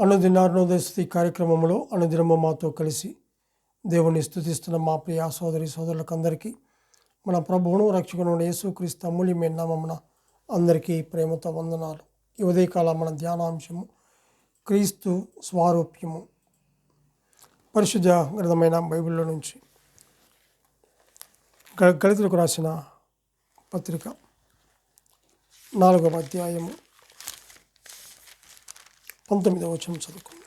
అనుదిన అరుణోదయస్థితి కార్యక్రమంలో అనుదినము మాతో కలిసి దేవుని స్థుతిస్తున్న మా ప్రియ సోదరి సోదరులకందరికీ మన ప్రభువును రక్షకును యేసుక్రీస్తు అమూల్యమైన నామమున అందరికీ ప్రేమతో వందనాలు. ఈ ఉదయకాల మన ధ్యానాంశము క్రీస్తు స్వారూప్యము. పరిశుద్ధ గ్రంథమైన బైబిల్లో నుంచి గ- గళితులకు రాసిన పత్రిక నాలుగవ అధ్యాయము. పంతొమ్మిదవ వచనం చదువుకుందాం.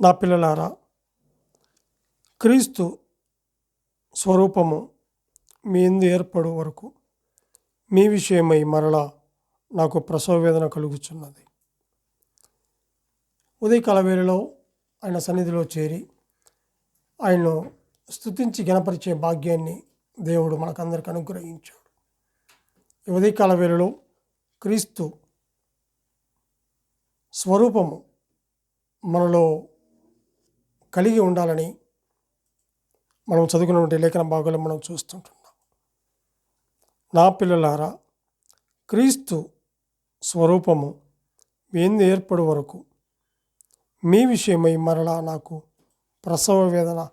నా పిల్లలారా క్రీస్తు స్వరూపము మీ ఎందు ఏర్పడు వరకు మీ విషయమై మరలా నాకు ప్రసవ వేదన కలుగుచున్నది. ఉదయకాల వేళలో ఆయన సన్నిధిలో చేరి ఆయన్ను స్థుతించి గణపరిచే భాగ్యాన్ని దేవుడు మనకందరికి అనుగ్రహించాడు. ఉదయకాల వేళలో క్రీస్తు స్వరూపము మనలో కలిగి ఉండాలని మనం చదువుకున్నటువంటి లేఖన భాగంలో మనం చూస్తుంటున్నాం. నా పిల్లలారా క్రీస్తు స్వరూపము ఏంది ఏర్పడు వరకు మీ విషయమై మరలా నాకు ప్రసవ వేదన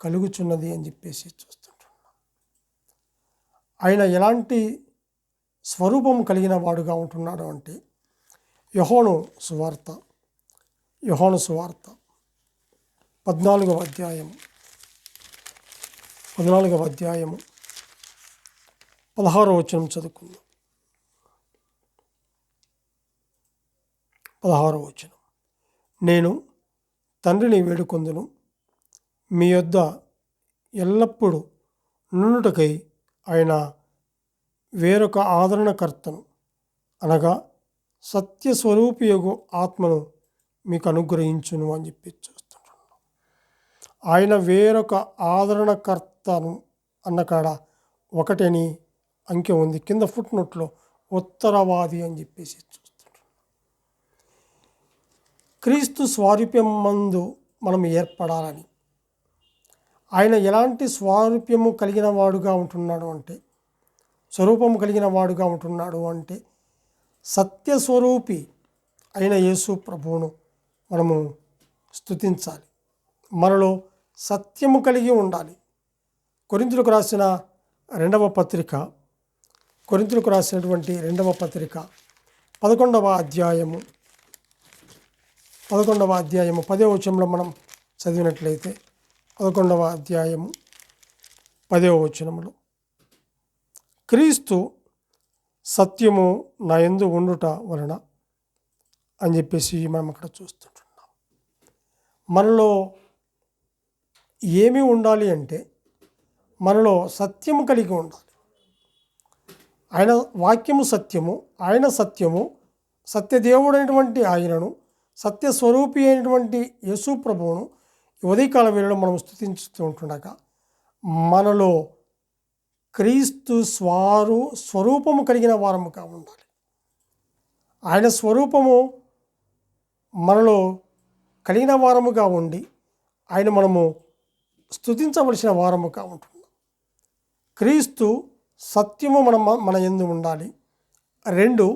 కలుగుచున్నది అని చెప్పేసి చూస్తుంటున్నాం. ఆయన ఎలాంటి స్వరూపం కలిగిన వాడుగా ఉంటున్నాడు అంటే యహోను సువార్త యహోను సువార్త పద్నాలుగవ అధ్యాయం పద్నాలుగవ అధ్యాయము పదహారో వచనం చదువుకుందాం. పదహారో వచనం. నేను తండ్రిని వేడుకొందును మీ యొద్ద ఎల్లప్పుడూ నుండుటకై ఆయన వేరొక ఆదరణకర్తను అనగా సత్యస్వరూపియగు ఆత్మను మీకు అనుగ్రహించును అని చెప్పి చూస్తుంటున్నాం. ఆయన వేరొక ఆదరణకర్తను అన్నకాడ ఒకటని అంకె ఉంది. కింద ఫుట్ నోట్లో ఉత్తరవాది అని చెప్పేసి చూస్తుంటున్నాం. క్రీస్తు స్వారూప్యం మందు మనం ఏర్పడాలని. ఆయన ఎలాంటి స్వారూప్యము కలిగిన వాడుగా ఉంటున్నాడు అంటే స్వరూపము కలిగిన వాడుగా ఉంటున్నాడు అంటే సత్యస్వరూపి అయిన యేసు ప్రభువును మనము స్తుతించాలి. మనలో సత్యము కలిగి ఉండాలి. కొరింతులకు రాసిన రెండవ పత్రిక కొరింతులకు రాసినటువంటి రెండవ పత్రిక పదకొండవ అధ్యాయము పదకొండవ అధ్యాయము పదే వచనంలో మనం చదివినట్లయితే పదకొండవ అధ్యాయము పదవ వచనములు క్రీస్తు సత్యము నా ఎందు ఉండుట వలన అని చెప్పేసి మనం అక్కడ చూస్తుంటున్నాం. మనలో ఏమి ఉండాలి అంటే మనలో సత్యము కలిగి ఉండాలి. ఆయన వాక్యము సత్యము ఆయన సత్యము సత్యదేవుడైనటువంటి ఆయనను సత్యస్వరూపి అయినటువంటి యేసు ప్రభువును ఉదయకాల వేళలో మనం స్థుతించుతూ ఉంటుండగా మనలో క్రీస్తు స్వారు స్వరూపము కలిగిన వారముగా ఉండాలి. ఆయన స్వరూపము మనలో కలిగిన వారముగా ఉండి ఆయన మనము స్తుతించవలసిన వారముగా ఉంటున్నాం క్రీస్తు సత్యము మన మన ఎందు ఉండాలి. రెండు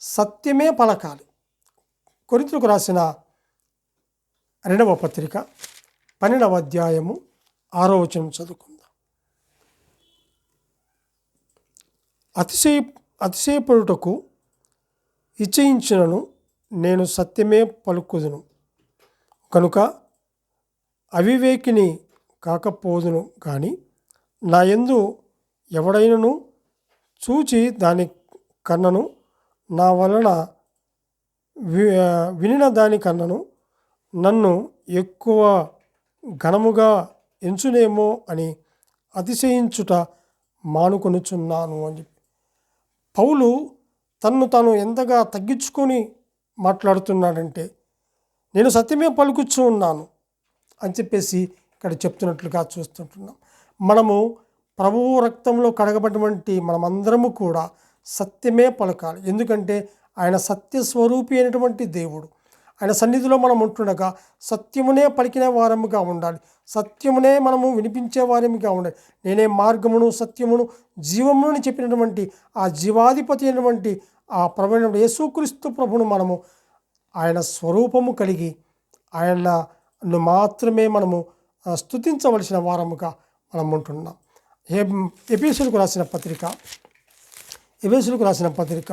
సత్యమే పలకాలి. కొరింతలకు రాసిన రెండవ పత్రిక పన్నెండవ అధ్యాయము ఆరో వచనం చదువుకు అతిశయ అతిశయపడుటకు ఇచ్చయించినను నేను సత్యమే పలుకుదును. కనుక అవివేకిని కాకపోదును కానీ నా ఎందు ఎవడైనను చూచి దాని కన్నను నా వలన వి వినిన దాని కన్నను నన్ను ఎక్కువ ఘనముగా ఎంచునేమో అని అతిశయించుట మానుకొనుచున్నాను అని చెప్పి పౌలు తన్ను తాను ఎంతగా తగ్గించుకొని మాట్లాడుతున్నాడంటే నేను సత్యమే పలుకుచ్చు ఉన్నాను అని చెప్పేసి ఇక్కడ చెప్తున్నట్లుగా చూస్తుంటున్నాం. మనము ప్రభువు రక్తంలో కడగబడినటువంటి మనమందరము కూడా సత్యమే పలకాలి. ఎందుకంటే ఆయన సత్యస్వరూపి అయినటువంటి దేవుడు. ఆయన సన్నిధిలో మనం ఉంటుండగా సత్యమునే పలికిన వారముగా ఉండాలి. సత్యమునే మనము వినిపించే వారముగా ఉండాలి. నేనే మార్గమును సత్యమును జీవమును అని చెప్పినటువంటి ఆ జీవాధిపతి అయినటువంటి ఆ ప్రభుత్వ యేసుక్రీస్తు ప్రభును మనము ఆయన స్వరూపము కలిగి ఆయనను మాత్రమే మనము స్థుతించవలసిన స్తుతించవలసిన వారముగా మనం ఉంటున్నాం. ఎపిసులకు రాసిన పత్రిక ఎపిసులకు రాసిన పత్రిక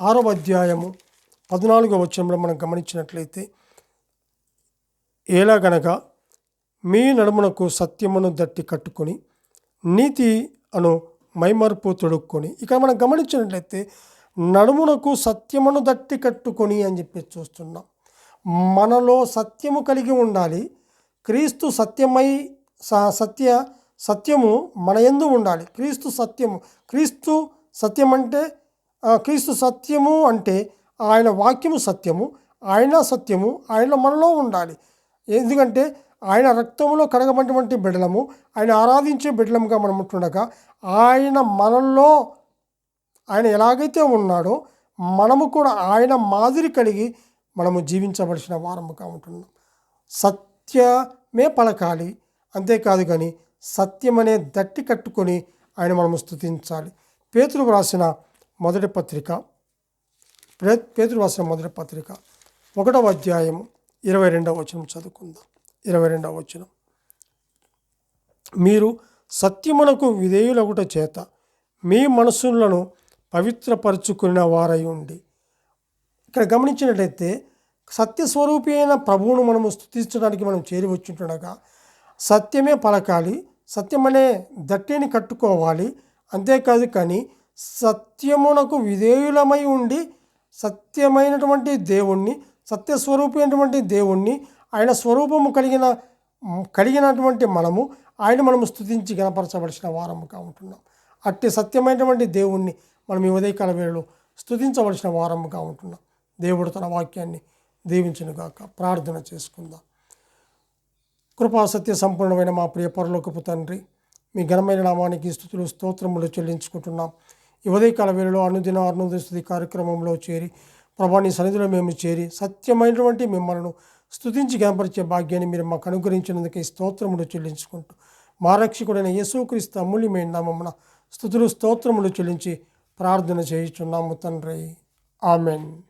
ఆరవ అధ్యాయము పద్నాలుగో వచనంలో మనం గమనించినట్లయితే ఎలాగనగా మీ నడుమునకు సత్యమును దట్టి కట్టుకొని నీతి అను మైమరుపు తొడుక్కొని ఇక్కడ మనం గమనించినట్లయితే నడుమునకు సత్యమును దట్టి కట్టుకొని అని చెప్పి చూస్తున్నాం. మనలో సత్యము కలిగి ఉండాలి క్రీస్తు సత్యమై సత్య సత్యము మన ఎందు ఉండాలి. క్రీస్తు సత్యము క్రీస్తు సత్యం అంటే క్రీస్తు సత్యము అంటే ఆయన వాక్యము సత్యము ఆయన సత్యము ఆయన మనలో ఉండాలి. ఎందుకంటే ఆయన రక్తంలో కడగబడినటువంటి బిడలము ఆయన ఆరాధించే బిడలముగా మనం ఉంటుండగా ఆయన మనల్లో ఆయన ఎలాగైతే ఉన్నాడో మనము కూడా ఆయన మాదిరి కలిగి మనము జీవించవలసిన వారముగా ఉంటున్నాం. సత్యమే పలకాలి. అంతేకాదు కానీ సత్యమనే దట్టి కట్టుకొని ఆయన మనము స్తుతించాలి. పేతులు రాసిన మొదటి పత్రిక పే- పేతురు మొదటి పత్రిక ఒకటవ అధ్యాయము ఇరవై రెండవ వచనం చదువుకుందాం. ఇరవై రెండవ వచనం. మీరు సత్యమునకు విధేయులగుట చేత మీ మనసులను పవిత్రపరుచుకున్న వారై ఉండి ఇక్కడ గమనించినట్లయితే సత్యస్వరూపి అయిన ప్రభువును మనము స్థుతించడానికి మనం చేరి వచ్చింటుండగా సత్యమే పలకాలి సత్యమనే దట్టిని కట్టుకోవాలి అంతేకాదు కానీ సత్యమునకు విధేయులమై ఉండి సత్యమైనటువంటి దేవుణ్ణి సత్యస్వరూపి అయినటువంటి దేవుణ్ణి ఆయన స్వరూపము కలిగిన కలిగినటువంటి మనము ఆయన మనము స్థుతించి గణపరచవలసిన వారముగా ఉంటున్నాం. అట్టి సత్యమైనటువంటి దేవుణ్ణి మనం ఈ ఉదయకాల వేళలో స్థుతించవలసిన వారముగా ఉంటున్నాం. దేవుడు తన వాక్యాన్ని దీవించునుగాక ప్రార్థన చేసుకుందాం. కృపా సత్య సంపూర్ణమైన మా ప్రియ పరలోకపు తండ్రి మీ ఘనమైన నామానికి స్థుతులు స్తోత్రములు చెల్లించుకుంటున్నాం. ఉదయకాల వేళలో అనుదిన అరుణోదయ కార్యక్రమంలో చేరి ప్రభా నీ సన్నిధిలో మేము చేరి సత్యమైనటువంటి మిమ్మల్ని స్తుతించి గనపరిచే భాగ్యాన్ని మీరు మాకు అనుగ్రహించినందుకు ఈ స్తోత్రములు చెల్లించుకుంటూ మా రక్షకుడైన యేసుక్రీస్తు అమూల్యమైన నామమున స్థుతులు స్తోత్రములు చెల్లించి ప్రార్థన చేయుచున్నాము తండ్రి. ఆమెన్.